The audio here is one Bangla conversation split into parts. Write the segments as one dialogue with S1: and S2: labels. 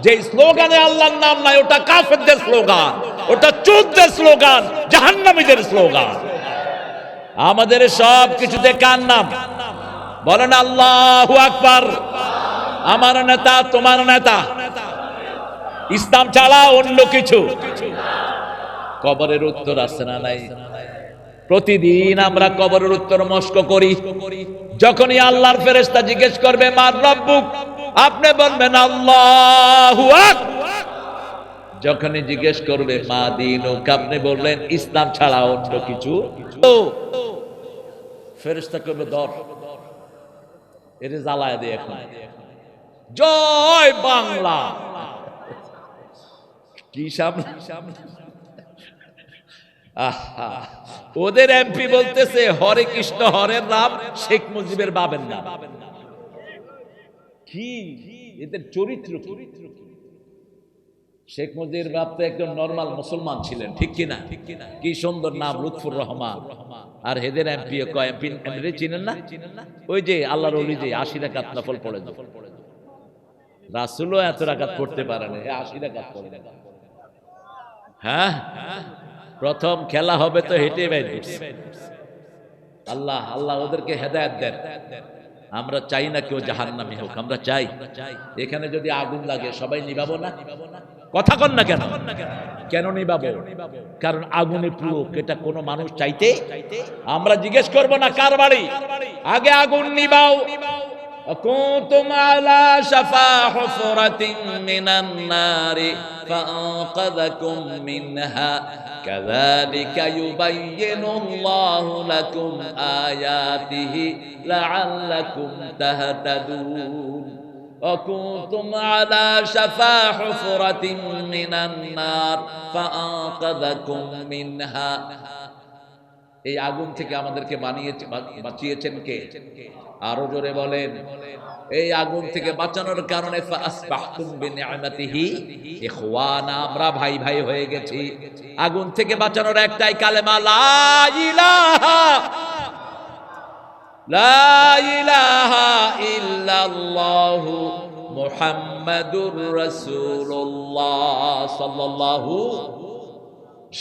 S1: যে স্লোগানে আল্লাহর নাম নাই, ওটা কাফেরদের স্লোগান, ওটা চোদ্দের স্লোগান, জাহান্নামীদের স্লোগান। আমাদের সব কিছুতে কার নাম? বলেন আল্লাহু আকবার। আমার নেতা, তোমার নেতা। ইসলাম ছাড়া অন্য কিছু। কবরের উত্তর আছে না নাই? প্রতিদিন আমরা কবরের উত্তর মস্ক করি। যখনই আল্লাহর ফেরেশতা জিজ্ঞেস করবে, মার রব্বুক? আপনি বলবেন, আল্লাহ যখনই জিজ্ঞেস করবে, মা দিন আপনি বললেন, ইসলাম ছাড়া অন্য কিছু। ও করবে দর এর জ্বালায় দিয়ে এখন। জয় বাংলা। কি সামনে? ওদের এমপি বলতেছে, হরে কৃষ্ণ হরের নাম শেখ মুজিবের বাবের নাম। কি? এদের চরিত্র চরিত্র শেখ মুজিবের বাপ তো একজন নর্মাল মুসলমান ছিলেন, ঠিক কিনা? ঠিক কিনা কি সুন্দর নাম, লুৎফুর রহমান। আর হেদের এমপি কয় এমপি চিনেন না? ওই যে আল্লাহর ওলি যে, আশি রাকাত নফল পড়ে রাসুলও এত রাকাত পড়তে পারে না আশি রাকাত পড়ে। হ্যাঁ? প্রথম খেলা হবে তো হেঁটে বের আল্লাহ আল্লাহ ওদেরকে হেদায়ত দেন। আমরা চাই না কেউ জাহান্নামী হোক আমরা চাই। এখানে যদি আগুন লাগে সবাই নিবাবো না? কথা কন না কেন? কেন নিবাবো? কারণ আগুনে পুরো এটা কোনো মানুষ চাইতে আমরা জিজ্ঞেস করব না কার বাড়ি? আগে আগুন নিবাও। كنتم على شفا حفرة من النار فأنقذكم منها. كذلك يبين الله لكم آياته لعلكم تهتدون. وكنتم على شفا حفرة من النار فأنقذكم منها. এই আগুন থেকে আমাদেরকে বানিয়েছে বাঁচিয়েছেন কে? আরও জোরে বলেন। এই আগুন থেকে বাঁচানোর কারণে আমরা ভাই ভাই হয়ে গেছি। আগুন থেকে বাঁচানোর একটাই কালেমা ইল্লাল্লাহু মুহাম্মাদুর রাসূলুল্লাহ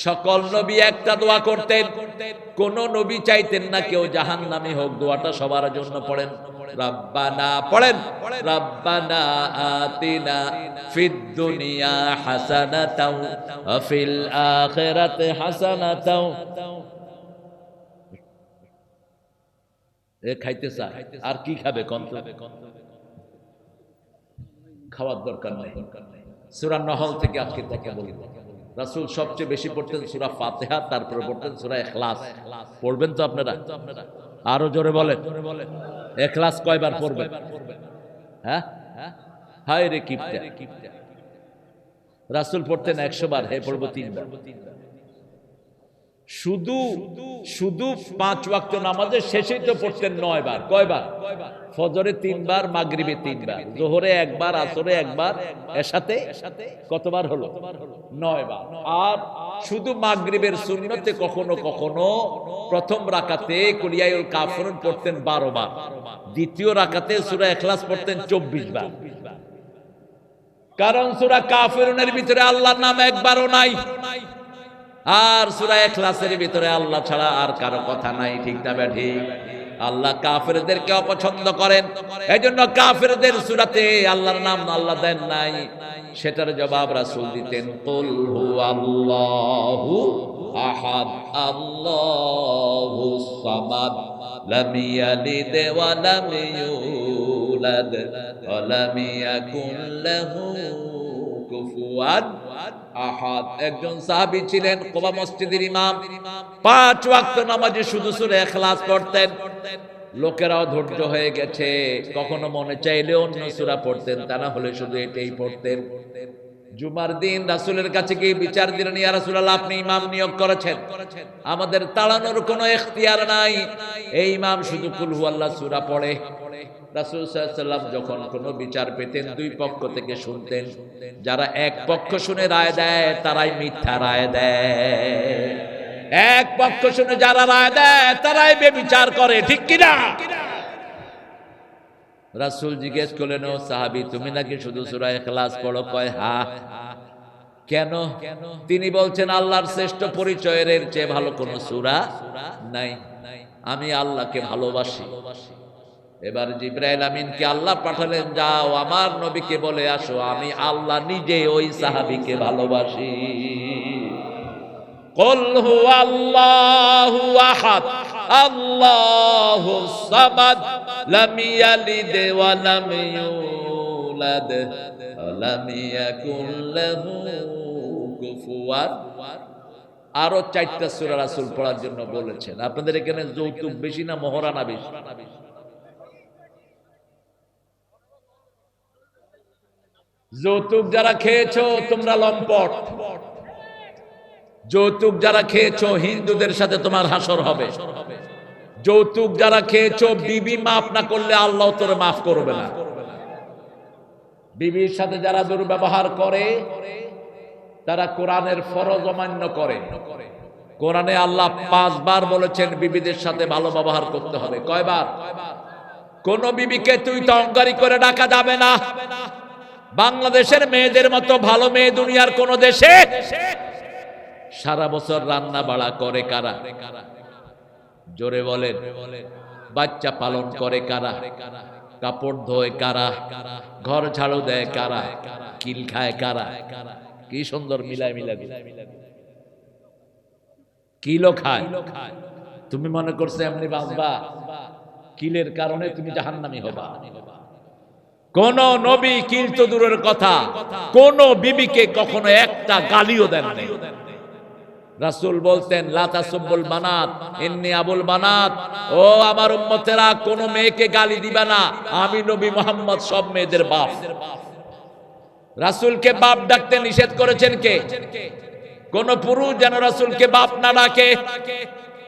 S1: সকল নবী একটা দোয়া করতেন। কোন নবী চাইতেন না কেউ জাহান নামে হোক, দোয়াটা সবার জন্য পড়েন। রব্বানা পড়েন। রব্বানা আতিনা ফিদ দুনিয়া হাসানাতাও ফিল আখিরাতি হাসানাতাও। এ খাইতে আর কি খাবে কম খাওয়ার দরকার নাই। সূরা নহল থেকে আজকে কথা বলব। রাসূল সবচেয়ে বেশি পড়তেন সুরা ফাতেহা, তারপরে পড়তেন সুরা এখলাস পড়বেন তো আপনারা? আরও জোরে বলেন। এখলাস কয়বার পড়বেন? হ্যাঁ? হায় রে কিপটা। রাসুল পড়তেন 100 বার, হে পড়ব তিনবার। শুধু শুধু পাঁচ ওয়াক্ত নামাজের শেষেই তো পড়তেন নয় বার কয়বার? ফজরে তিনবার, মাগরিবে তিনবার। জোহরে একবার, আসরে একবার, এসাতে কতবার হলো? নয় বার আর শুধু মাগরিবের সুন্নতে কখনো কখনো প্রথম রাকাতে কুলিয়াউল কাফরুন পড়তেন বারো বার দ্বিতীয় রাকাতে সুরা ইখলাস পড়তেন চব্বিশ বার কারণ সুরা কাফিরুনের ভিতরে আল্লাহর নাম একবারও নাই। আর সূরা ইখলাসের ভিতরে আল্লাহ ছাড়া আর কারও কথা নাই, ঠিক না ব্যাঠি আল্লাহ কাফেরদেরকে অপছন্দ করেন। এই জন্য কাফেরদের সূরাতে আল্লাহর নাম আল্লাহ দেন নাই। সেটার জবাব রাসুল দিতেন, কুল হু আল্লাহু আহাদ, আল্লাহু সামাদ, লাম ইয়ালিদ ওয়া লাম ইউলাদ, ওয়া লাম লাহু একজন সাহাবী ছিলেন পাঁচ ওয়াক্ত নামাজে শুধু পড়তেন। লোকেরাও ধৈর্য হয়ে গেছে। কখনো মনে চাইলে অন্য সুরা পড়তেন, তা না হলে শুধু এটাই পড়তেন। জুমার দিন রাসুলের কাছে গিয়ে বিচার দিলেন, ইয়া রাসূলুল্লাহ, আপনি ইমাম নিয়োগ করেছেন। আমাদের তাড়ানোর কোনো এখতিয়ার নাই। এই ইমাম শুধু কুল হুয়াল্লাহ সূরা পড়ে। রাসূল যখন কোনো বিচার পেতেন, দুই পক্ষ থেকে শুনতেন। যারা এক পক্ষ শুনে রায় দেয়, তারাই মিথ্যা রায় দেয়। এক পক্ষ শুনে যারা রায় দেয়, তারাই বেবিচার করে, ঠিক কিনা? রাসুল জিজ্ঞেস করলেন, ও সাহাবি, তুমি নাকি শুধু সুরায় খেলাস পড়ো? কয়, হা। কেন? তিনি বলছেন, আল্লাহর শ্রেষ্ঠ পরিচয়ের চেয়ে ভালো কোনো সুরা নাই। আমি আল্লাহকে ভালোবাসি। এবার জিব্রাইল আমিনকে আল্লাহ পাঠালেন, যাও, আমার নবীকে বলে আসো, আমি আল্লাহ নিজে ওই সাহাবিকে ভালোবাসি। কল হু আল্লাহু আহাদ, আল্লাহু সামাদ। لم يلد ولم يولد ولم يكن له كفوا আরো চারটা সূরা রাসূল পড়ার জন্য বলেছেন আপনাদের এখানে যৌতুক বেশি না মহরানা বেশি যৌতুক যারা খেয়েছো তোমরা লম্পট যৌতুক যারা খেয়েছো হিন্দুদের সাথে তোমার হাসর হবে যৌতুক যারা খেয়েছো, বিবি মাফ না করলে আল্লাহ তোর মাফ করবে না। বিবির সাথে যারা দুর্ব্যবহার করে, তারা কোরআনের ফরজ অমান্য করে। কোরআনে আল্লাহ পাঁচবার বলেছেন, বিবিদের সাথে ভালো ব্যবহার করতে হবে। কয়বার? কোন বিবিকে তুই টঙ্কারি করে ডাকা যাবে না। বাংলাদেশের মেয়েদের মতো ভালো মেয়ে দুনিয়ার কোন দেশে সারা বছর রান্না বাড়া করে কারা কারা? জোরে বলেন, বাচ্চা পালন করে কারা? কাপড় ধোয় কারা? ঘর ঝাড়ু দেয় কারা? কিল খায় কারা? কি সুন্দর মিলায় মিলায় কিলো খায়। তুমি মনে করছ এমনি বাঁচবা? কিলের কারণে তুমি জাহান্নামি হবা। কোন নবী কিল তো দূরের কথা। কোন বিবিকে কখনো একটা গালিও দেন নাই। রাসূল বলতেন লাতা সুব্বুল বানাত, ইন্নি আবুল বানাত। ও আমার উম্মতেরা, কোন মেয়েকে গালি দিবে না। আমি নবী মোহাম্মদ, সব মেয়েদের বাপ। রাসূলকে বাপ ডাকতে নিষেধ করেছেন কে? কোন পুরুষ যেন রাসূলকে বাপ না ডাকে।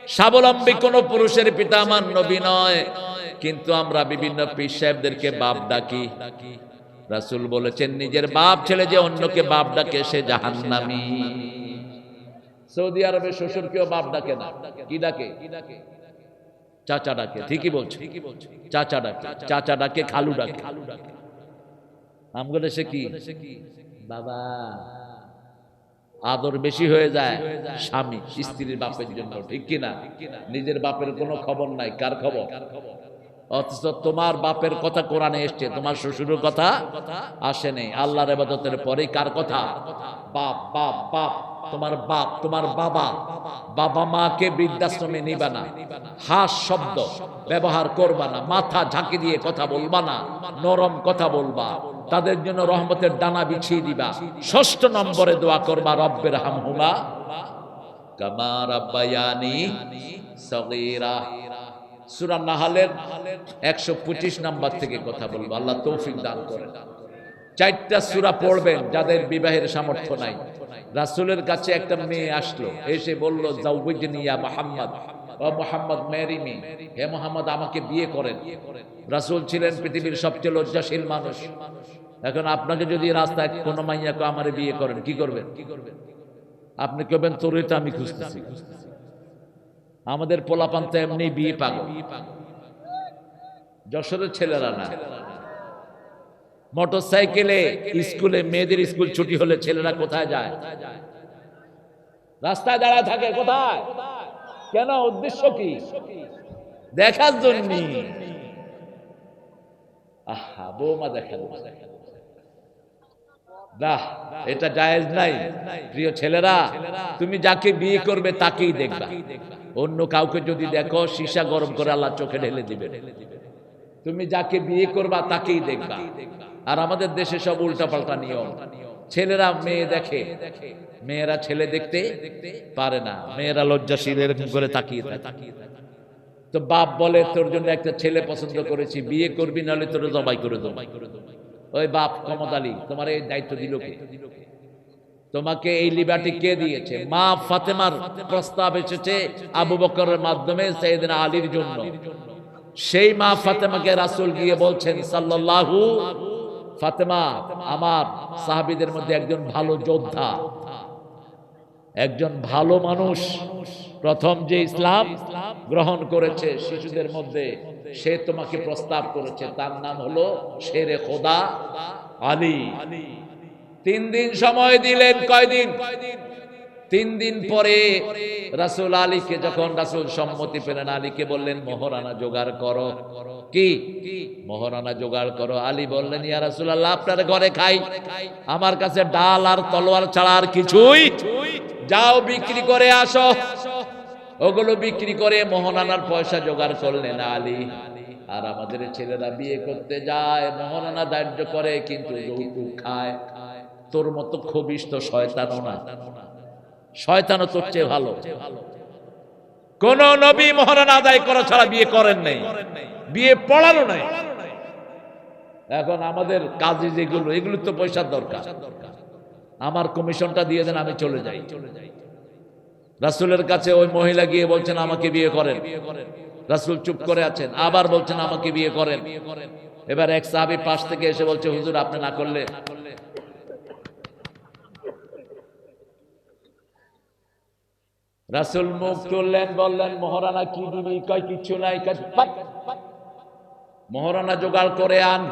S1: স্বাবলম্বী কোন পুরুষের পিতা আমার নবী নয়। কিন্তু আমরা বিভিন্ন পীর সাহেবদেরকে বাপ ডাকি। রাসূল বলেছেন, নিজের বাপ ছেলে যে অন্যকে বাপ ডাকে, সে জাহান্নামী। সৌদি আরবের শ্বশুরকেও বাপ ডাকে না। কি ডাকে? চাচা ডাকে, ঠিকই বলছে। চাচা ডাকে চাচা ডাকে, খালু ডাকে। আমগো সে কি? বাবা, আদর বেশি হয়ে যায় স্বামী, স্ত্রীর বাপের জন্য, ঠিক কিনা নিজের বাপের কোনো খবর নাই, কার খবর? অথচ তোমার বাপের কথা কোরআনে এসছে, তোমার শ্বশুরের কথা আসে নেই। আল্লাহর এবাদতের পরে কার কথা? বাপ বাপ বাপ। তোমার বাপ, তোমার বাবা বাবা মাকে বৃদ্ধাশ্রমে নিবা না। হাস শব্দ, ব্যবহার করবা না। মাথা ঝাঁকি দিয়ে কথা বলবা না। নরম কথা বলবা। তাদের জন্য রহমতের ডানা বিছিয়ে দিবা। ষষ্ঠ নম্বরে দোয়া করবা, রব্বের হামহুমা। কামা রাব্বায়ানি সগীরা। সূরা নাহালের 125 নাম্বার থেকে কথা বলব। আল্লাহ তৌফিক দান করেন। চারটা সূরা পড়বেন, যাদের বিবাহের সামর্থ্য নাই। রাসূলের কাছে একটা মেয়ে আসলো। এসে বলল জাউবিজনি ইয়া মুহাম্মদ। ও মুহাম্মদ মেরি মি হে মোহাম্মদ, আমাকে বিয়ে করেন। রাসূল ছিলেন পৃথিবীর সবচেয়ে লজ্জাশীল মানুষ। এখন আপনাকে যদি রাস্তায় কোনো মাইয়াকে আমারে বিয়ে করেন, কি করবেন? আপনি কেবেন তোর এটা আমি খুঁজতেছি। আমাদের পোলাপান তো এমনি বিয়ে পাগল। যশোরের ছেলেরা না। মোটর সাইকেলে স্কুলে মেয়েদের স্কুল ছুটি হলে ছেলেরা কোথায় যায়? রাস্তায় দাঁড়ায় থাকে কোথায়? কেন? উদ্দেশ্য কি? দেখার জন্য। আহা বৌমা দেখা বাহ এটা জায়েজ নাই। প্রিয় ছেলেরা তুমি যাকে বিয়ে করবে তাকেই দেখবা। অন্য কাউকে যদি দেখো সীসা গরম করে আল্লাহ চোখে ঢেলে দিবে। তুমি যাকে বিয়ে করবা তাকেই দেখবা। আর আমাদের দেশে সব উল্টাপাল্টা নিয়ম। ছেলেরা মেয়ে দেখে। মেয়েরা ছেলে দেখতে পারে না। মেয়েরা লজ্জাশীল, এরকম করে তাকিয়ে থাকে। তো বাপ বলে, তোর জন্য একটা ছেলে পছন্দ করেছি, বিয়ে করবি, নাহলে তোর জবাই করে দেবো। ওই বাপ কমত আলী, তোমার এই দায়িত্ব দিল তোমাকে এই লিবার্টি কে দিয়েছে? মা ফাতেমার প্রস্তাব এসেছে আবু বকরের মাধ্যমে সেদিন আলীর জন্য। সেই মা ফাতেমাকে রাসূল গিয়ে বলছেন, সাল্লাল্লাহু ফাতেমা, আমার সাহাবীদের মধ্যে একজন ভালো যোদ্ধা, একজন ভালো মানুষ। প্রথম যে ইসলাম গ্রহণ করেছে শিশুদের মধ্যে, সে তোমাকে প্রস্তাব করেছে, তার নাম হলো শেরে খোদা আলী। তিন দিন সময় দিলেন, কয়দিন? তিন দিন পরে রাসুল আলীকে যখন রাসুল সম্মতি পেলেন আলীকে বললেন মোহরানা জোগাড় করো। কি? মোহরানা জোগাড় করো। আলী বললেন ইয়া রাসুল আল্লাহ আপনার ঘরে খাই। আমার কাছে ডাল আর তলোয়ার ছাড়া আর কিছুই যাও বিক্রি করে আসো। ওগুলো বিক্রি করে মোহনানার পয়সা জোগাড় করলেন আলী। আর আমাদের ছেলেরা বিয়ে করতে যায় মোহনানা দাহ্য করে কিন্তু যৌতুক খায়। তোর মতো খবিস তো শয়তানও না। শয়তানও তোর চেয়ে ভালো। কোন নবী মহারানা আদায় করা ছাড়া বিয়ে করেন নাই। বিয়ে পড়ানো নাই। এখন আমাদের কাজে যেগুলো, এগুলো তো পয়সার দরকার। আমার কমিশনটা দিয়ে দেন, আমি চলে যাই। রাসুলের কাছে ওই মহিলা গিয়ে বলছেন, আমাকে বিয়ে করেন। রাসুল চুপ করে আছেন, আবার বলছেন, আমাকে বিয়ে করেন। এবার এক সাহাবি পাশ থেকে এসে বলছে, হুজুর, আপনি না করলে রাসুল মুখ তুললেন বললেন মহারানা কি দিবি কয় কিচ্ছু নাই। মহারানা জোগাড় করে আন